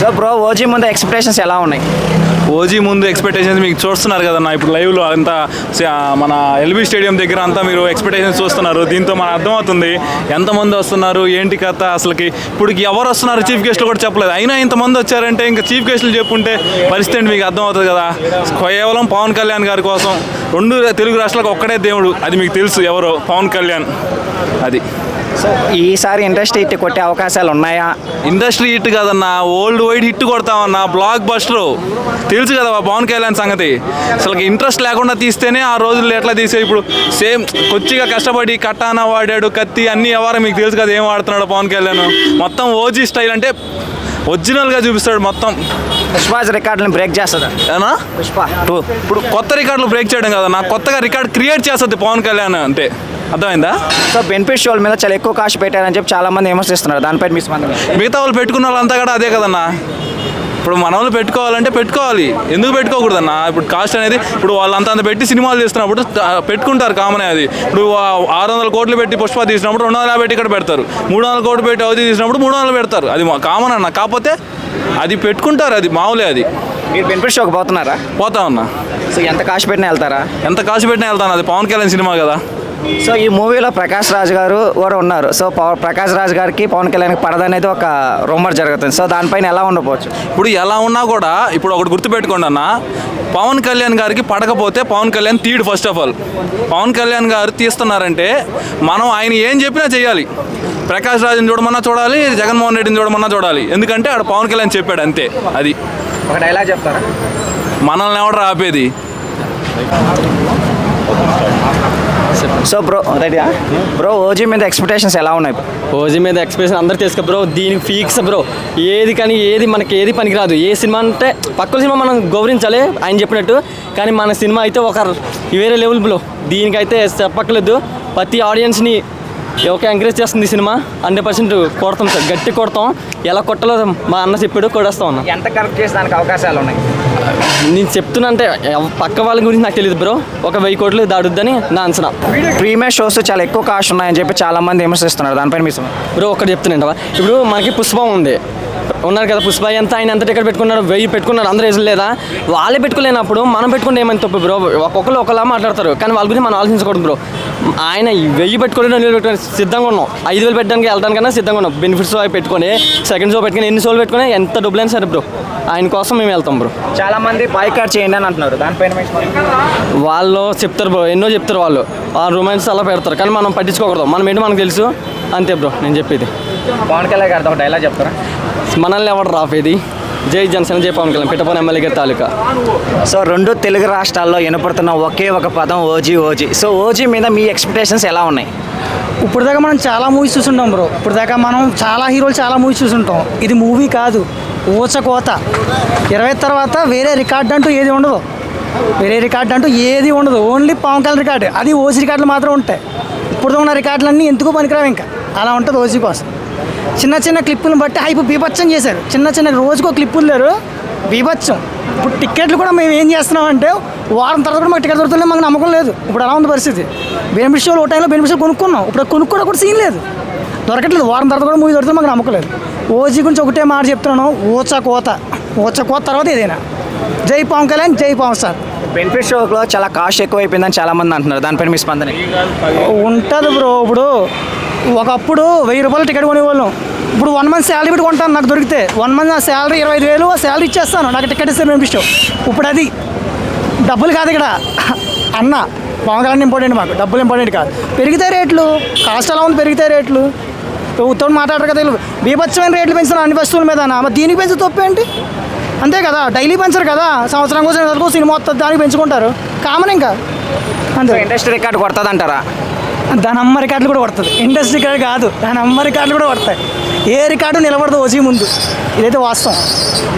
So bro OG ముందు expectations ఎలా ఉన్నాయి? ఓజీ ముందు ఎక్స్పెక్టేషన్స్ మీకు చూస్తున్నారు కదా నా ఇప్పుడు లైవ్లో అంతా మన ఎల్బీ స్టేడియం దగ్గర అంతా మీరు ఎక్స్పెక్టేషన్స్ చూస్తున్నారు. దీంతో మన అర్థమవుతుంది ఎంతమంది వస్తున్నారు ఏంటి కథ అసలుకి? ఇప్పుడు ఎవరు వస్తున్నారు? చీఫ్ గెస్ట్లు కూడా చెప్పలేదు. అయినా ఇంతమంది వచ్చారంటే ఇంకా చీఫ్ గెస్ట్లు చెప్పుంటే పరిస్థితి మీకు అర్థమవుతుంది కదా? కేవలం పవన్ కళ్యాణ్ గారి కోసం రెండు తెలుగు రాష్ట్రాలకు ఒక్కడే దేవుడు. అది మీకు తెలుసు ఎవరో? పవన్ కళ్యాణ్. అది. సో ఈసారి ఇండస్ట్రీ హిట్ కొట్టే అవకాశాలు ఉన్నాయా? ఇండస్ట్రీ హిట్ కదన్నా ఓల్డ్ వైడ్ హిట్ కొడతామన్నా బ్లాక్ బస్టర్ తెలుసు కదా పవన్ కళ్యాణ్ సంగతి. అసలు ఇంట్రెస్ట్ లేకుండా తీస్తేనే ఆ రోజుల్లో ఎట్లా తీసే ఇప్పుడు సేమ్ కొద్దిగా కష్టపడి కట్టాన వాడాడు కత్తి అన్ని ఎవరు మీకు తెలుసు కదా ఏం వాడుతున్నాడు పవన్ కళ్యాణ్. మొత్తం ఓజీ స్టైల్ అంటే ఒరిజినల్గా చూపిస్తాడు మొత్తం. పుష్పాజ్ రికార్డులను బ్రేక్ చేస్తుందా? ఏనా? పుష్ప. ఇప్పుడు కొత్త రికార్డులు బ్రేక్ చేయడం కదా నాకు కొత్తగా రికార్డ్ క్రియేట్ చేస్తుంది పవన్ కళ్యాణ్ అంటే. అర్థమైందా? సో బెనిఫిట్ షోల మీద చాలా ఎక్కువ కాస్ట్ పెట్టారని చెప్పి చాలా మంది విమర్శిస్తున్నారు. దానిపై మీ స్పందన? మిగతా వాళ్ళు పెట్టుకున్న వాళ్ళంతా కూడా అదే కదన్నా. ఇప్పుడు మన వాళ్ళు పెట్టుకోవాలంటే పెట్టుకోవాలి. ఎందుకు పెట్టుకోకూడదన్న? ఇప్పుడు కాస్ట్ అనేది ఇప్పుడు వాళ్ళంతా అంత పెట్టి సినిమాలు తీస్తున్నప్పుడు పెట్టుకుంటారు కామనే అది. ఇప్పుడు ఆరు వందల కోట్లు పెట్టి పుష్ప తీసినప్పుడు రెండు వందల యాభై పెట్టి ఇక్కడ పెడతారు. మూడు వందల కోట్లు పెట్టి అవధి తీసినప్పుడు మూడు వందలు పెడతారు. అది కామన్ అన్న. కాకపోతే అది పెట్టుకుంటారు అది మామూలే అది. మీరు బెనిఫిట్ షోకి పోతున్నారా? పోతా ఉన్నా. సో ఎంత కాస్ట్ పెట్టినా వెళ్తారా? ఎంత కాస్ట్ పెట్టినా వెళ్తాను. అది పవన్ కళ్యాణ్ సినిమా కదా. సో ఈ మూవీలో ప్రకాష్ రాజ్ గారు కూడా ఉన్నారు. సో ప్రకాష్ రాజ్ గారికి పవన్ కళ్యాణ్కి పడదనేది ఒక రూమర్ జరుగుతుంది. సో దానిపైన ఎలా ఉండకపోవచ్చు ఇప్పుడు ఎలా ఉన్నా కూడా ఇప్పుడు ఒకటి గుర్తుపెట్టుకోండి అన్న పవన్ కళ్యాణ్ గారికి పడకపోతే Pawan Kalyan తీడు first of all Pawan Kalyan గారు తీస్తున్నారంటే మనం ఆయన ఏం చెప్పినా చేయాలి ప్రకాష్ రాజుని చూడమన్నా చూడాలి జగన్మోహన్ రెడ్డిని చూడమన్నా చూడాలి. ఎందుకంటే ఆడ పవన్ కళ్యాణ్ చెప్పాడు అంతే అది. ఒక డైలాగ్ చెప్తారా? మనల్ని ఎవడు ఆపేది? సో బ్రో రెడీయా బ్రో ఓజీ మీద ఎక్స్పెక్టేషన్స్ ఎలా ఉన్నాయి? ఓజీ మీద ఎక్స్పెక్టేషన్ అందరు తెలుసు బ్రో దీనికి ఫీక్స్ బ్రో ఏది కానీ ఏది మనకి ఏది పనికిరాదు. ఏ సినిమా అంటే పక్కల సినిమా మనం గౌరవించాలి ఆయన చెప్పినట్టు. కానీ మన సినిమా అయితే ఒక వేరే లెవెల్ బ్రో దీనికైతే చెప్పక్కలేదు ప్రతి ఆడియన్స్ని ఒక ఎంకరేజ్ చేస్తుంది ఈ సినిమా. హండ్రెడ్ పర్సెంట్ కొడతాం సార్. గట్టి కొడతాం. ఎలా కొట్టాలో మా అన్న చెప్పాడు కొడేస్తాం అన్న ఎంత కరెక్ట్ చేసేదానికి అవకాశాలు ఉన్నాయి? నేను చెప్తున్నా అంటే పక్క వాళ్ళ గురించి నాకు తెలియదు బ్రో. ఒక వెయ్యి కోట్లు దాడుద్దని నా అంచనా. ప్రీమియర్ షోస్ చాలా ఎక్కువ కాస్ట్ ఉన్నాయని చెప్పి చాలా మంది విమర్శిస్తున్నారు. దానిపైన మీ. బ్రో ఒకటి చెప్తున్నాంట ఇప్పుడు మనకి పుష్పం ఉంది. ఉన్నారు కదా పుష్ప ఎంత ఆయన ఎంత టికెట్ పెట్టుకున్నారు వెయ్యి పెట్టుకున్నారు అందరూ వేసిన లేదా? వాళ్ళే పెట్టుకోలేనప్పుడు మనం పెట్టుకుంటే ఏమైనా తప్పు బ్రో? ఒక్కొక్కరు ఒకలా మాట్లాడతారు కానీ వాళ్ళ గురించి మనం ఆలోచించకూడదు బ్రో. ఆయన వెయ్యి పెట్టుకొని రెండు వేలు పెట్టుకొని సిద్ధంగా ఉన్నాం. ఐదు వేలు పెట్టడానికి వెళ్ళడానికన్నా సిద్ధంగా ఉన్నాం. బెనిఫిట్స్ అవి పెట్టుకొని సెకండ్ షో పెట్టుకొని ఎన్ని షోలు పెట్టుకొని ఎంత డబ్బులైనా సరే బ్రో ఆయన కోసం మేము వెళ్తాం బ్రో. చాలా మంది బాయ్కాట్ చేయండి అని అంటున్నారు. దానిపైన. వాళ్ళు చెప్తారు బ్రో ఎన్నో చెప్తారు వాళ్ళు. ఆ రొమాన్స్ అలా పెడతారు కానీ మనం పట్టించుకోకూడదు. మనం ఏంటో మనకు తెలుసు. అంతే బ్రో నేను చెప్పేది. పవన్ కళ్యాణ్ గారితో ఒక డైలాగ్ చెప్తారా? మనల్ని ఎవరు రాపేది జై జనసేన జై పవన్ కళ్యాణ్. పిట్టపని ఎమ్మెల్యే గారి తాలూకా. సో రెండు తెలుగు రాష్ట్రాల్లో వినపడుతున్న ఒకే ఒక పదం ఓజీ ఓజీ. సో ఓజీ మీద మీ ఎక్స్పెక్టేషన్స్ ఎలా ఉన్నాయి? ఇప్పుడు దాకా మనం చాలా మూవీస్ చూసుంటాం బ్రో. ఇప్పుడు దాకా మనం చాలా హీరోలు చాలా మూవీస్ చూసుంటాం ఇది మూవీ కాదు ఊచకోత ఇరవై తర్వాత వేరే రికార్డ్ అంటూ ఏది ఉండదు. వేరే రికార్డ్ అంటూ ఏది ఉండదు. Only Pawan Kalyan record. అది ఓజీ రికార్డులు మాత్రం ఉంటాయి. ఇప్పుడు ఉన్న రికార్డులన్నీ ఎందుకు పనికిరావు ఇంకా? అలా ఉంటుంది ఓజీ కోసం. చిన్న చిన్న క్లిప్పులను బట్టి హైప్ బీభత్సం చేశారు. చిన్న చిన్న రోజుకో క్లిప్పులు లేరు. బీభత్సం. ఇప్పుడు టికెట్లు కూడా మేము ఏం చేస్తున్నామంటే వారం తర్వాత కూడా మాకు టికెట్ దొరుకుతుందో మాకు నమ్మకం లేదు. ఇప్పుడు అలా ఉంది పరిస్థితి? బెనిఫిట్ షోలు ఒక టైంలో బెనిఫిట్ షో కొనుక్కున్నాం. ఇప్పుడు కొనుక్కోవడం కూడా సీన్ లేదు. దొరకట్లేదు. వారం తర్వాత కూడా మూవీ దొరుకుతుంది మాకు నమ్మకం లేదు. ఓజీ గురించి ఒకటే మాట చెప్తున్నాను. ఓచ కోత. ఓచ కోత తర్వాత ఏదైనా. జై పవన్ కళ్యాణ్ జై పవన్ సార్ బెనిఫిట్ షోలో చాలా కాస్ట్ ఎక్కువైపోయిందని చాలా మంది అంటున్నారు. దానిపైన మీ స్పందన ఉంటుంది బ్రో ఇప్పుడు. ఒకప్పుడు వెయ్యి రూపాయలు టికెట్ కొనేవాళ్ళం. ఇప్పుడు వన్ మంత్ శాలరీ పెట్టి కొంటాను నాకు దొరికితే. వన్ మంత్ నా శాలరీ ఇరవై ఐదు వేలు శాలరీ ఇచ్చేస్తాను. నాకు టికెట్ ఇస్తే బెనిఫిట్ ఇప్పుడు అది డబ్బులు కాదు ఇక్కడ. అన్న పవన్ కళ్యాణ్ ఇంపార్టెంట్ మాకు. డబ్బులు ఇంపార్టెంట్ కాదు. పెరిగితే రేట్లు. కాస్ట్ ఎలా ఉంది పెరిగితే రేట్లు. ప్రభుత్వం మాట్లాడరు కదా బీభత్సమైన రేట్లు పెంచుతున్నారు అన్ని వస్తువుల మీద మరి దీనికి పెంచి తప్పేంటి అంతే కదా. డైలీ పెంచరు కదా. సంవత్సరం కోసం సినిమా వస్తుంది దానికి పెంచుకుంటారు. కామన్ ఇంకా. అంతే. ఇండస్ట్రీ రికార్డు కొడుతుంది అంటారా దాని అమ్మ రికార్డులు కూడా పడుతుంది. ఇండస్ట్రీ రికార్డు కాదు దాని అమ్మ రికార్డులు కూడా పడతాయి. ఏ రికార్డు నిలబడదు ఓజీ ముందు. ఇదైతే వాస్తవం.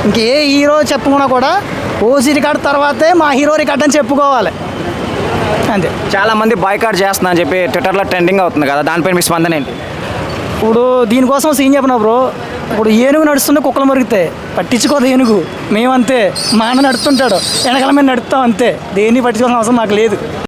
ఇంకే హీరో చెప్పుకున్నా కూడా ఓజీ రికార్డు తర్వాతే మా హీరో రికార్డు అని చెప్పుకోవాలి. అంతే. చాలా మంది బాయ్కాట్ చేస్తున్నా అని చెప్పి ట్విట్టర్లో ట్రెండింగ్ అవుతుంది కదా దానిపైన మీ స్పందన ఏంటి? ఇప్పుడు దీనికోసం సీన్ చెప్పిన బ్రో ఇప్పుడు ఏనుగు నడుస్తుంటే కుక్కలు మరుగుతాయి. పట్టించుకోదు ఏనుగు. మేమంతే. మా అన్న నడుస్తుంటాడు. వెనకాల మేము నడుస్తాం అంతే. దేన్ని పట్టించుకోవాల్సిన అవసరం మాకు లేదు.